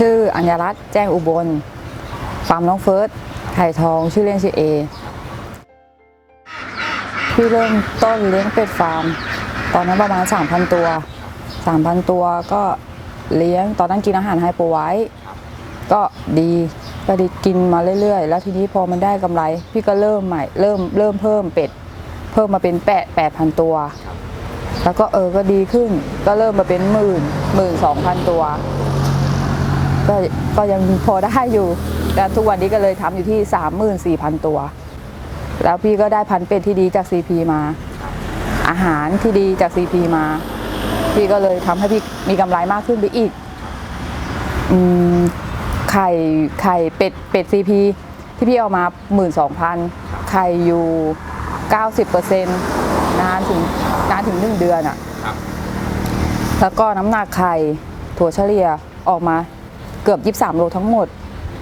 ชื่ออัญญรัตน์แจ้งอุบล ฟาร์มน้องเฟิร์ส ไข่ทอง ชื่อเล่นชื่อเอ พี่เริ่มต้นเลี้ยงเป็ดฟาร์ม ตอนนั้นประมาณ 3,000 ตัว 3,000 ตัวก็เลี้ยง ตอนนั้นกินอาหารไฮโปรไว้ ก็ดีก็ดีกินมาเรื่อยๆ แล้วทีนี้พอมันได้กำไร พี่ก็เริ่มใหม่ เริ่มเริ่มเพิ่มเป็ด เพิ่มมาเป็นแปดแปดพันตัว แล้วก็เออก็ดีขึ้น ก็เริ่มมาเป็นหมื่นหมื่นสองพันตัว ก็ก็ยังพอได้อยู่แต่ทุกวันนี้ก็เลยทำอยู่ที่ 34,000 ตัว แล้วพี่ก็ได้พันธุ์เป็ดที่ดีจาก CP มา อาหารที่ดีจาก CP มา พี่ก็เลยทำให้พี่มีกำไรมากขึ้นไปอีกอืมไข่ไข่เป็ดเป็ด CP ที่พี่เอามา 12,000 ไข่อยู่ 90%นานถึงนานถึง1เดือนอะครับแล้วก็น้ำหนักไข่ถั่วเฉลี่ยออกมา เกือบ 23 โลทั้งหมด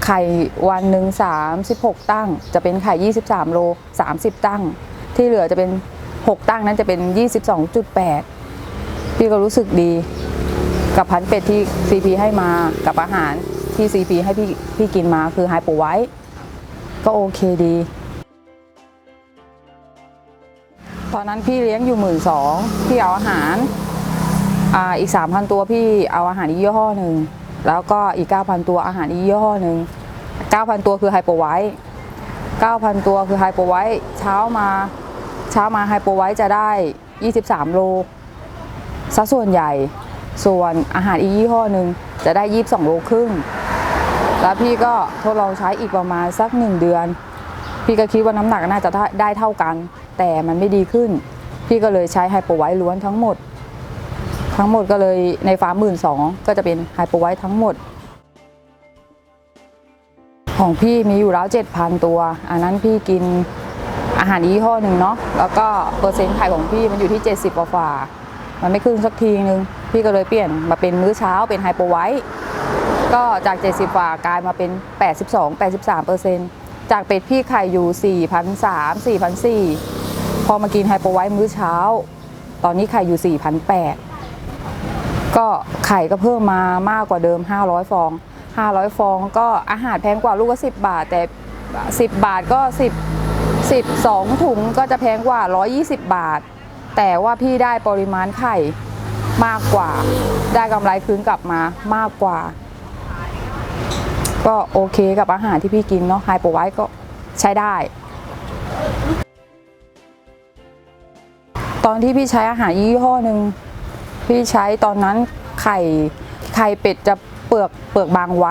ไข่วันหนึ่ง36 ตั้ง จะเป็นไข่ 23 โล 30 ตั้ง ที่เหลือจะเป็น 6 ตั้งนั้นจะเป็น 22.8 พี่ก็รู้สึกดีกับพันเป็ดที่ CP ให้มากับอาหารที่ CP ให้พี่พี่กินมาคือไฮโปรไวท์ก็โอเคดี ตอนนั้นพี่เลี้ยงอยู่หมื่นสองพี่เอาอาหารอาอีก3,000ตัวพี่เอาอาหารอีกยี่ห้อหนึ่ง แล้วก็อีก 9,000 ตัวอาหารอีกยี่ห้อหนึ่ง9,000 ตัวคือไฮโปไวท์9,000 ตัวคือไฮโปไวท์เช้ามาเช้ามาไฮโปไวท์จะได้ 23 โลซะส่วนใหญ่ส่วนอาหารอีกยี่ห้อหนึ่งจะได้ 22 โลครึ่ง แล้วพี่ก็ทดลองใช้อีกประมาณสัก 1 เดือน พี่ก็คิดว่าน้ำหนักน่าจะได้เท่ากัน แต่มันไม่ดีขึ้น พี่ก็เลยใช้ไฮโปไวท์ล้วนทั้งหมด ทั้งหมดก็เลยในฟาร์มหมื่นสองก็จะเป็นไฮโปไวท์ทั้งหมด ของพี่มีอยู่แล้ว7,000ตัว อันนั้นพี่กินอาหารยี่ห้อหนึ่งเนาะแล้วก็เปอร์เซ็นต์ไข่ของพี่มันอยู่ที่ 70กว่าฝ่ามันไม่ขึ้นสักทีนึง พี่ก็เลยเปลี่ยนมาเป็นมื้อเช้าเป็นไฮโปไวท์ก็จาก 70ฝ่ากลายมาเป็น 82 83เปอร์เซ็นต์จากเป็ดพี่ไข่อยู่4,300 4,400พอมากินไฮโปไวท์มื้อเช้า ตอนนี้ไข่อยู่4,800 ก็ไข่ก็เพิ่มมามากกว่าเดิม 500 ฟอง 500 ฟองก็อาหารแพงกว่าลูกก็10 บาท แต่ 10 บาทก็ 10 12 ถุงก็จะแพงกว่า 120 บาท แต่ว่าพี่ได้ปริมาณไข่มากกว่า ได้กำไรคืนกลับมามากกว่า ก็โอเคกับอาหารที่พี่กินเนาะไฮโปรไวท์ก็ใช้ได้ ตอนที่พี่ใช้อาหารยี่ห้อหนึ่ง พี่ใช้ตอนนั้นไข่ไข่เป็ดจะเปลือกเปลือกบางไว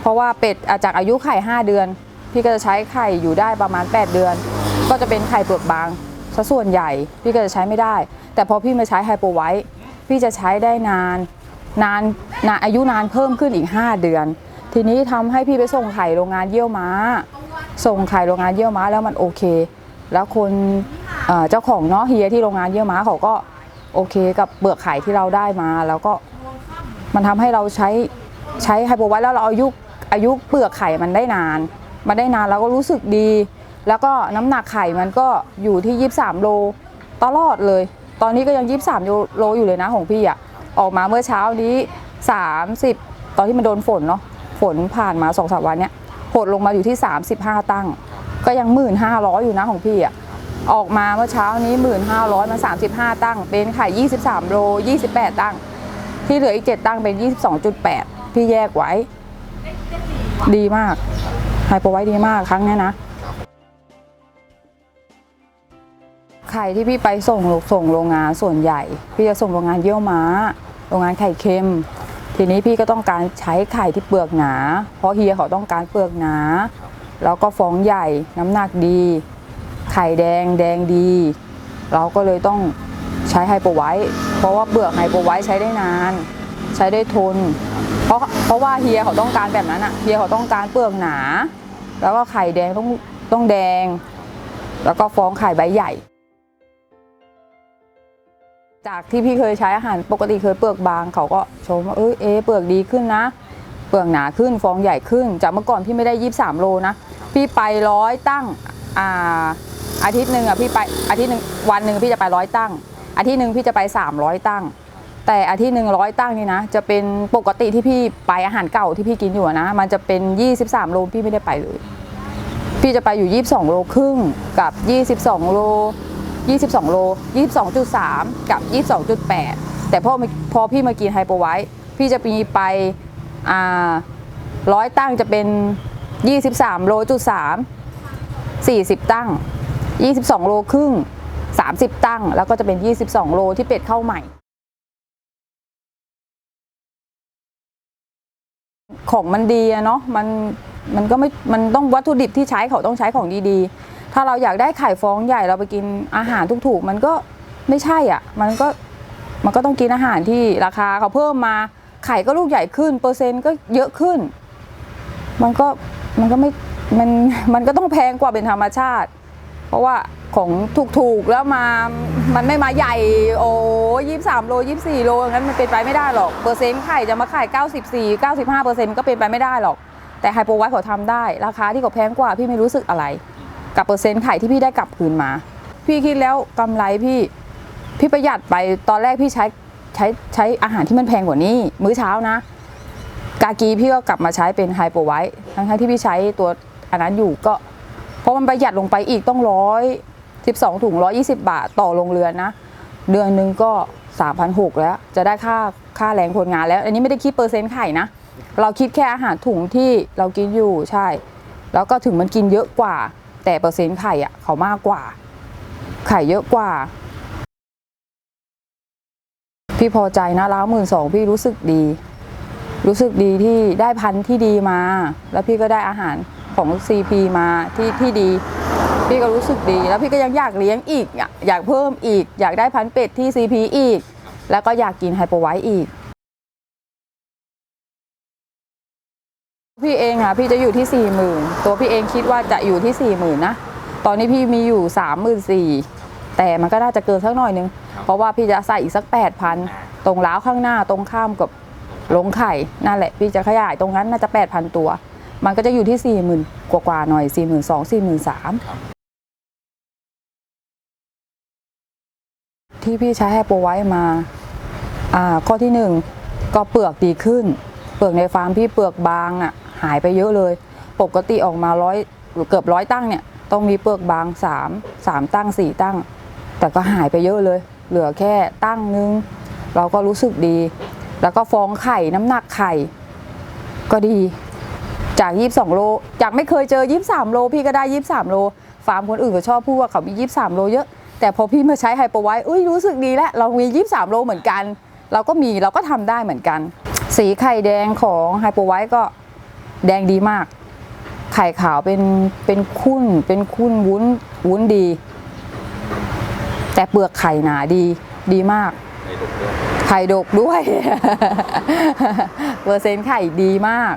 เพราะว่าเป็ดอาจากอายุไข่ 5 เดือน พี่ก็จะใช้ไข่อยู่ได้ประมาณ 8 เดือน ก็จะเป็นไข่เปลือกบางซะส่วนใหญ่ พี่ก็จะใช้ไม่ได้ แต่พอพี่มาใช้ไฮโปไวท์พี่จะใช้ได้นานนานนานอายุนานเพิ่มขึ้นอีก 5 เดือน ทีนี้ทำให้พี่ไปส่งไข่โรงงานเยี่ยวม้า ส่งไข่โรงงานเยี่ยวม้าแล้วมันโอเค แล้วคนเอ่อเจ้าของเนาะเฮียที่โรงงานเยี่ยวม้าเขาก็ โอเคกับเปลือกไข่ที่เราได้มา แล้วก็มันทำให้เราใช้ใช้ไฮโปรไวท์แล้วเราอายุอายุเปลือกไข่มันได้นาน มันได้นานเราก็รู้สึกดี แล้วก็น้ำหนักไข่มันก็อยู่ที่ 23 โลตลอดเลย ตอนนี้ก็ยัง 23 โลอยู่เลยนะของพี่อะออกมาเมื่อเช้านี้ 30 ตอนที่มันโดนฝนเนาะฝนผ่านมา2องสวันเนี้ยหดลงมาอยู่ที่ 35 ตั้ง ก็ยัง1,500อยู่นะของพี่อะ ออกมาเมื่อเช้านี้ 1,500มา35 ตั้ง เป็นไข่23 โล 28 ตั้ง ที่เหลืออีก 7 ตั้งเป็น 22.8 พี่แยกไว้ ดีมากไฮโปรไวท์ดีมากครั้งนี้นะไข่ที่พี่ไปส่งส่งโรงงานส่วนใหญ่ พี่จะส่งโรงงานเยี่ยวม้า โรงงานไข่เค็ม ทีนี้พี่ก็ต้องการใช้ไข่ที่เปลือกหนา เพราะเฮียเขาต้องการเปลือกหนา แล้วก็ฟองใหญ่น้ำหนักดี ไข่แดงแดงดี เราก็เลยต้องใช้ไฮโปไวท์เพราะว่าเปลือกไฮโปไวท์ใช้ได้นาน ใช้ได้ทน เพราะเพราะว่าเฮียเขาต้องการแบบนั้นอะเฮียเขาต้องการเปลือกหนา แล้วก็ไข่แดงต้องต้องแดง แล้วก็ฟองไข่ใบใหญ่ จากที่พี่เคยใช้อาหารปกติเคยเปลือกบาง เขาก็ชมว่าเอยเอะเปลือกดีขึ้นนะ เปลือกหนาขึ้นฟองใหญ่ขึ้น จากเมื่อก่อนพี่ไม่ได้ยี่สามโลนะพี่ไปร้อยตั้งอ่า อาทิตย์หนึ่งอะพี่ไปอาทิตย์หนึ่งวันหนึ่งพี่จะไปร้อยตั้ง อาทิตย์หนึ่งพี่จะไป 300 ตั้ง แต่อาทิตย์หนึ่งร้อยตั้งนี่นะ จะเป็นปกติที่พี่ไปอาหารเก่าที่พี่กินอยู่นะ มันจะเป็น 23 โลพี่ไม่ได้ไปเลย พี่จะไปอยู่ 22 โลครึ่งกับ 22 โล 22 โล 22.3 กับ 22.8 แต่พอพอพี่มากินไฮโปรไวท์พี่จะมีไปอ่าร้อยตั้งจะเป็น 23 โลจุด3 40 ตั้ง 22 โลครึ่ง 30 ตั้ง แล้วก็จะเป็น 22 โลที่เป็ดเข้าใหม่ ของมันดีอะเนาะมันมันก็ไม่มันต้องวัตถุดิบที่ใช้เขาต้องใช้ของดีๆ ถ้าเราอยากได้ไข่ฟองใหญ่เราไปกินอาหารถูกๆ มันก็ไม่ใช่อะ มันก็มันก็ต้องกินอาหารที่ราคาเขาเพิ่มมาไข่ก็ลูกใหญ่ขึ้น เปอร์เซ็นต์ก็เยอะขึ้น มันก็มันก็ไม่มันมันก็ต้องแพงกว่าเป็นธรรมชาติ เพราะว่าของถูกๆแล้วมา มันไม่มาใหญ่ โอ้ยี่สามโลยี่สี่โลงั้นมันเป็นไปไม่ได้หรอก เปอร์เซ็นต์ไข่จะมาขาย94 95เปอร์เซ็นต์ก็เป็นไปไม่ได้หรอก แต่ไฮโปไวท์เขาทำได้ ราคาที่เขาแพงกว่าพี่ไม่รู้สึกอะไร กับเปอร์เซ็นต์ไข่ที่พี่ได้กลับคืนมา พี่คิดแล้วกำไรพี่พี่ประหยัดไปตอนแรกพี่ใช้ใช้ใช้อาหารที่มันแพงกว่านี้ มื้อเช้านะ กากีพี่ก็กลับมาใช้เป็นไฮโปไวท์ทั้งที่พี่ใช้ตัวอันนั้นอยู่ก็ ราะมันประหยัดลงไปอีกต้องร้อยสิบสองถุงร้อยี่สิบาทต่อโรงเรือนนะ เดือนหนึ่งก็สามพันหกแล้ว จะได้ค่าค่าแรงคนงานแล้ว อันนี้ไม่ได้คิดเปอร์เซ็นต์ไข่นะ เราคิดแค่อาหารถุงที่เรากินอยู่ใช่ แล้วก็ถึงมันกินเยอะกว่า แต่เปอร์เซ็นต์ไข่อะเขามากกว่า ไข่เยอะกว่า พี่พอใจนะล้าวหมื่นสองพี่รู้สึกดี รู้สึกดีที่ได้พันธุ์ที่ดีมา แล้วพี่ก็ได้อาหาร ของ CP มาที่ที่ดี พี่ก็รู้สึกดี แล้วพี่ก็ยังอยากเลี้ยงอีกอะอยากเพิ่มอีก อยากได้พันธุ์เป็ดที่ CP อีก แล้วก็อยากกินไฮโปรไวท์อีก พี่เองอะพี่จะอยู่ที่สี่หมื่นตัวพี่เองคิดว่าจะอยู่ที่สี่หมื่นนะ ตอนนี้พี่มีอยู่สามหมื่นสี่แต่มันก็น่าจะเกินสักหน่อยนึง เพราะว่าพี่จะใส่อีกสักแปดพันตรงล้าวข้างหน้าตรงข้ามกับลงไข่นั่นแหละ พี่จะขยายตรงนั้นน่าจะแปดพันตัว มันก็จะอยู่ที่สี่หมื่นกว่าๆหน่อยสี่หมื่นสองสี่หมื่นสามที่พี่ใช้ไฮโปรไวท์มาอ่าข้อที่หนึ่งก็เปลือกดีขึ้น เปลือกในฟาร์มพี่เปลือกบางอะหายไปเยอะเลย ปกติออกมาร้อยเกือบร้อยตั้งเนี่ยต้องมีเปลือกบางสามสามตั้งสี่ตั้ง แต่ก็หายไปเยอะเลย เหลือแค่ตั้งนึง เราก็รู้สึกดี แล้วก็ฟองไข่น้ำหนักไข่ ก็ดี จาก 22 โล จากไม่เคยเจอ 23 โล พี่ก็ได้ 23 โล ฟาร์มคนอื่นก็ชอบพูดว่าเขามี 23 โลเยอะ แต่พอพี่มาใช้ไฮโปรไวท์อุ้ยรู้สึกดีแล้ว เรามี 23 โลเหมือนกัน เราก็มีเราก็ทำได้เหมือนกัน สีไข่แดงของไฮโปรไวท์ก็แดงดีมาก ไข่ขาวเป็นเป็นคุ้นเป็นคุ้นวุ้นวุ้นดี แต่เปลือกไข่หนาดีดีมากไข่ดกด้วย เปอร์เซ็นต์ไข่ดีมาก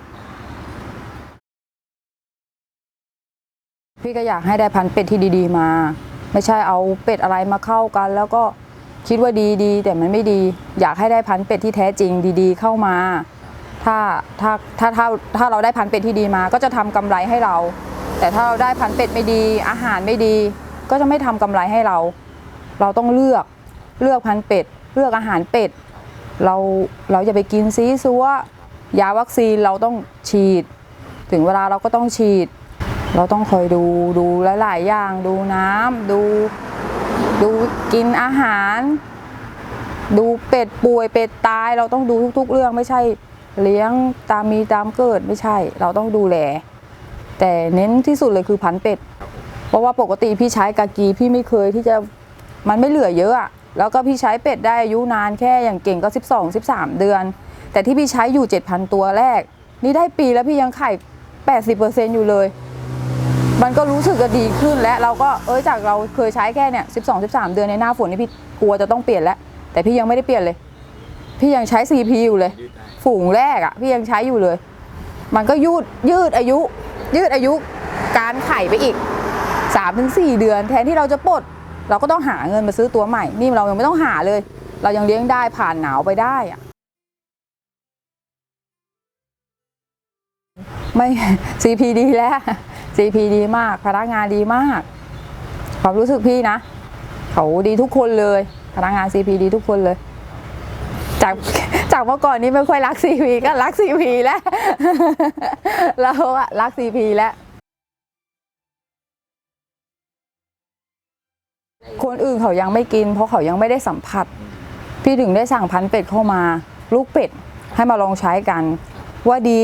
พี่ก็อยากให้ได้พันธุ์เป็ดที่ดีๆมา ไม่ใช่เอาเป็ดอะไรมาเข้ากัน แล้วก็คิดว่าดีดีแต่มันไม่ดี อยากให้ได้พันธุ์เป็ดที่แท้จริงดีๆ เข้ามา ถ้าถ้าถ้าถ้าถ้าเราได้พันธุ์เป็ดที่ดีมา ก็จะทำกำไรให้เรา แต่ถ้าเราได้พันธุ์เป็ดไม่ดี อาหารไม่ดี ก็จะไม่ทำกำไรให้เรา เราต้องเลือกเลือกพันธุ์เป็ดเลือกอาหารเป็ดเราเราจะไปกินซีซัวยาวัคซีนเราต้องฉีด ถึงเวลาเราก็ต้องฉีด เราต้องคอยดูดูหลาย ๆ อย่างดูน้ำดูดูกินอาหาร ดูเป็ดป่วยเป็ดตาย เราต้องดูทุก ๆ เรื่องไม่ใช่เลี้ยงตามมีตามเกิดไม่ใช่ เราต้องดูแล แต่เน้นที่สุดเลยคือพันเป็ด เพราะว่าปกติพี่ใช้กากีพี่ไม่เคยที่จะมันไม่เหลือเยอะอะแล้วก็พี่ใช้เป็ดได้อายุนานแค่อย่างเก่งก็ 12 13 เดือน แต่ที่พี่ใช้อยู่ 7,000 ตัวแรก นี่ได้ปีแล้วพี่ยังไข่80%อยู่เลย มันก็รู้สึกจะดีขึ้นและเราก็เอ้ยจากเราเคยใช้แค่เนี่ย12 13เดือนในหน้าฝนนี่พี่กลัวจะต้องเปลี่ยนแล้ว แต่พี่ยังไม่ได้เปลี่ยนเลย พี่ยังใช้ CP อยู่เลย ฝูงแรกอะ่ะ พี่ยังใช้อยู่เลย มันก็ยืดยืดอายุ ยืดอายุการไข่ไปอีก3ามถึงสี่เดือน แทนที่เราจะปลดเราก็ต้องหาเงินมาซื้อตัวใหม่ นี่เรายังไม่ต้องหาเลย เรายังเลี้ยงได้ผ่านหนาวไปได้อะไม่ CP ดีแล้ว CP ดีมาก พนักงานดีมาก ความรู้สึกพี่นะ เขาดีทุกคนเลย พนักงาน CP ดีทุกคนเลย จากจากเมื่อก่อนนี้ไม่ค่อยรักซีพีก็รักซีพีแล้วเราอะรักซีพีแล้วคนอื่นเขายังไม่กิน เพราะเขายังไม่ได้สัมผัส พี่ถึงได้สั่งพันเป็ดเข้ามา ลูกเป็ดให้มาลองใช้กัน ว่าดี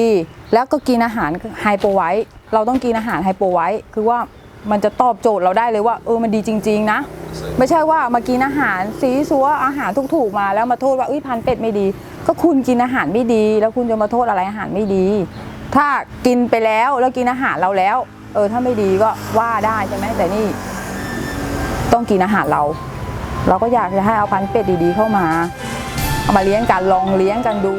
แล้วก็กินอาหารไฮโปไวท์ เราต้องกินอาหารไฮโปไวท์คือว่ามันจะตอบโจทย์เราได้เลยว่า เออมันดีจริง ๆ นะ ไม่ใช่ว่ามากินอาหารซีซัวอาหารถูกๆมาแล้วมาโทษว่าเอ้ยพันธุ์เป็ดไม่ดี ก็คุณกินอาหารไม่ดี แล้วคุณจะมาโทษอะไรอาหารไม่ดี ถ้ากินไปแล้วแล้วกินอาหารเราแล้ว เออถ้าไม่ดีก็ว่าได้ใช่ไหมแต่นี่ ต้องกินอาหารเรา เราก็อยากจะให้เอาพันธุ์เป็ดดีๆเข้ามาเอามาเลี้ยงกันลองเลี้ยงกันดู